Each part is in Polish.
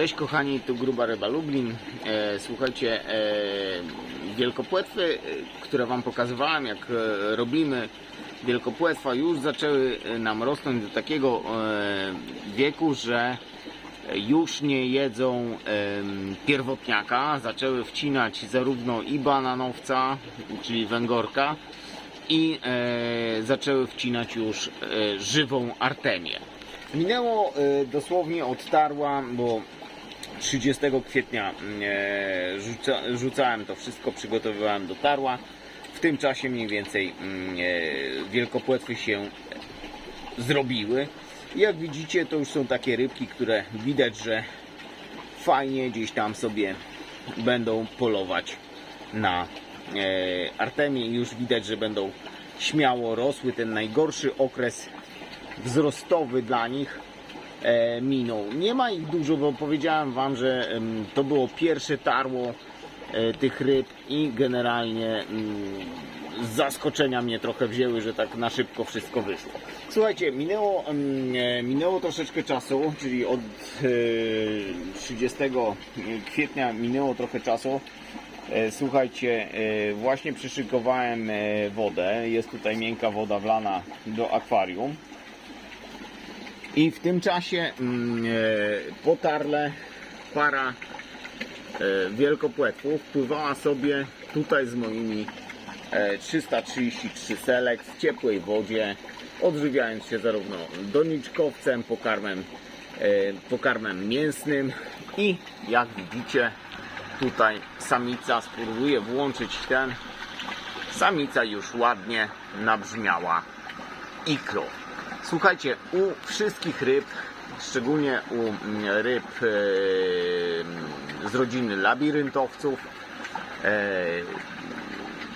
Cześć kochani, tu Gruba Ryba Lublin. E, słuchajcie, e, wielkopłetwy, e, które Wam pokazywałem, jak e, robimy wielkopłetwa, już zaczęły e, nam rosnąć do takiego e, wieku, że już nie jedzą em, pierwotniaka. Zaczęły wcinać zarówno i bananowca, czyli węgorka, i e, zaczęły wcinać już e, żywą artemię. Minęło e, dosłownie od tarła, bo 30 kwietnia e, rzuca, rzucałem to wszystko, przygotowywałem do tarła. W tym czasie mniej więcej mm, e, wielkopłetwy się zrobiły. Jak widzicie, to już są takie rybki, które widać, że fajnie gdzieś tam sobie będą polować na e, Artemię i już widać, że będą śmiało rosły. Ten najgorszy okres wzrostowy dla nich minął. Nie ma ich dużo, bo powiedziałem Wam, że to było pierwsze tarło e, tych ryb i generalnie mm, z zaskoczenia mnie trochę wzięły, że tak na szybko wszystko wyszło. Słuchajcie, minęło, e, minęło troszeczkę czasu, czyli od e, 30 kwietnia minęło trochę czasu. E, Słuchajcie, e, właśnie przyszykowałem e, wodę. Jest tutaj miękka woda wlana do akwarium. I w tym czasie mm, e, po tarle para e, wielkopłetwów pływała sobie tutaj z moimi e, 333 selek w ciepłej wodzie, odżywiając się zarówno doniczkowcem, pokarmem, e, pokarmem mięsnym i jak widzicie tutaj samica spróbuje włączyć ten samica już ładnie nabrzmiała ikrą. Słuchajcie, u wszystkich ryb, szczególnie u mm, ryb e, z rodziny labiryntowców, e,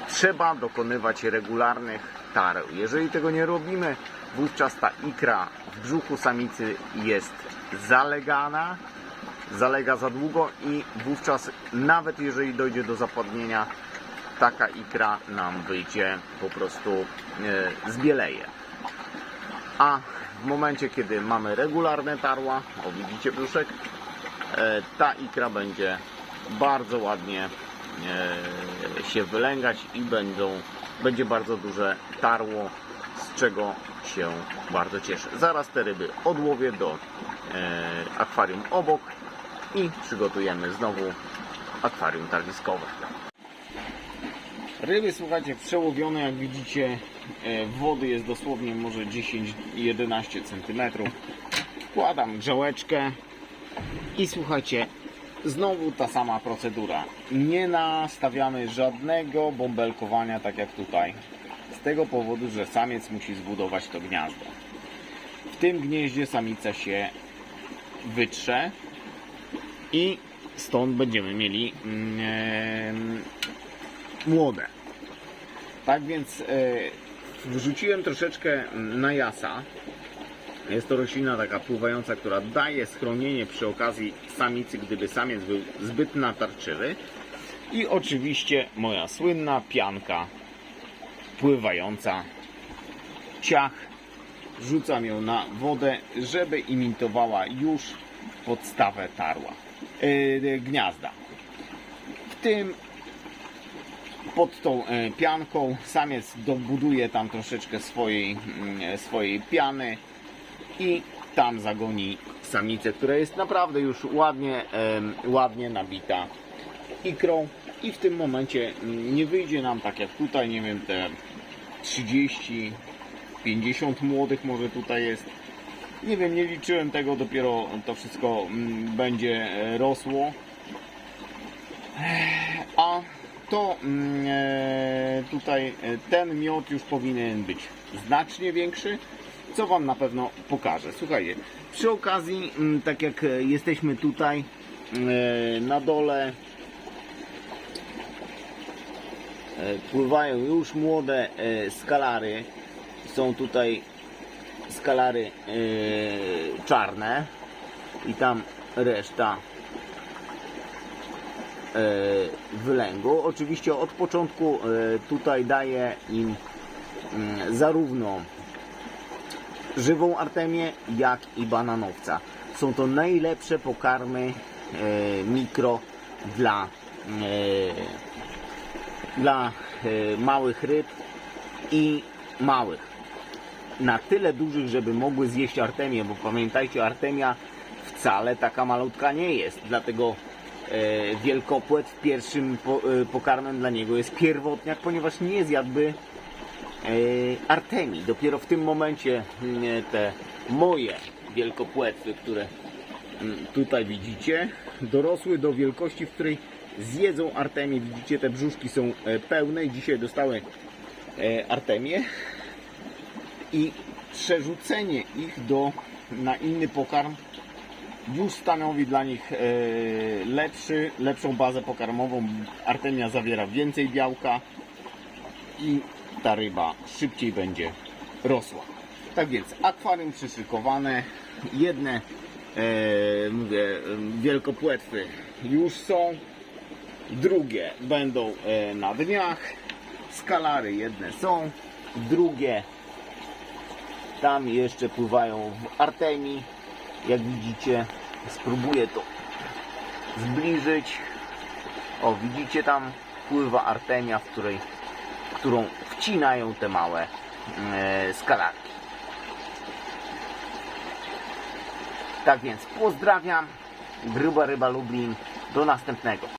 trzeba dokonywać regularnych tareł. Jeżeli tego nie robimy, wówczas ta ikra w brzuchu samicy jest zalegana, zalega za długo i wówczas nawet jeżeli dojdzie do zapadnienia, taka ikra nam wyjdzie, po prostu e, zbieleje. A w momencie, kiedy mamy regularne tarła, o widzicie brzuszek, e, ta ikra będzie bardzo ładnie e, się wylęgać i będą, będzie bardzo duże tarło, z czego się bardzo cieszę. Zaraz te ryby odłowię do e, akwarium obok i przygotujemy znowu akwarium tarwiskowe. Ryby, słuchajcie, przełowione, jak widzicie, e, wody jest dosłownie może 10-11 cm. Wkładam grzałeczkę i słuchajcie, znowu ta sama procedura. Nie nastawiamy żadnego bąbelkowania, tak jak tutaj. Z tego powodu, że samiec musi zbudować to gniazdo. W tym gnieździe samica się wytrze i stąd będziemy mieli mm, młode. Tak więc e, wrzuciłem troszeczkę na jasa. Jest to roślina taka pływająca, która daje schronienie przy okazji samicy, gdyby samiec był zbyt natarczywy. I oczywiście moja słynna pianka pływająca. Ciach. Rzucam ją na wodę, żeby imitowała już podstawę tarła. Yy, gniazda. W tym pod tą e, pianką samiec dobuduje tam troszeczkę swojej, mm, swojej piany i tam zagoni samicę, która jest naprawdę już ładnie, ładnie nabita ikrą i w tym momencie mm, nie wyjdzie nam tak jak tutaj, nie wiem, te 30, 50 młodych może tutaj jest. Nie wiem, nie liczyłem tego, dopiero to wszystko mm, będzie e, rosło. A to mm, e, tutaj e, ten miod już powinien być znacznie większy, co Wam na pewno pokażę. Słuchajcie, przy okazji, mm, tak jak e, jesteśmy tutaj na dole, pływają już młode skalary. Są tutaj skalary czarne i tam reszta wylęgu. Oczywiście od początku e, tutaj daję im mm, zarówno żywą artemię, jak i bananowca. Są to najlepsze pokarmy e, mikro dla, e, dla e, małych ryb i małych. Na tyle dużych, żeby mogły zjeść artemię, bo pamiętajcie, artemia wcale taka malutka nie jest. Dlatego e, wielkopłet pierwszym po, e, pokarmem dla niego jest pierwotniak, ponieważ nie zjadłby e, artemii. Dopiero w tym momencie mm, te moje wielkopłetwy, które mm, tutaj widzicie, dorosły do wielkości, w której zjedzą artemię. Widzicie, te brzuszki są pełne i dzisiaj dostały artemię i przerzucenie ich do, na inny pokarm już stanowi dla nich e, lepszy, lepszą bazę pokarmową. Artemia zawiera więcej białka i ta ryba szybciej będzie rosła. Tak więc akwarium przyszykowane, jedne e, mówię, wielkopłetwy już są, drugie będą e, na dniach, skalary jedne są, drugie tam jeszcze pływają w Artemii. Jak widzicie, spróbuję to zbliżyć. O, widzicie tam pływa Artemia, w której, którą wcinają te małe e, skalarki. Tak więc pozdrawiam. Gruba Ryba Lublin. Do następnego.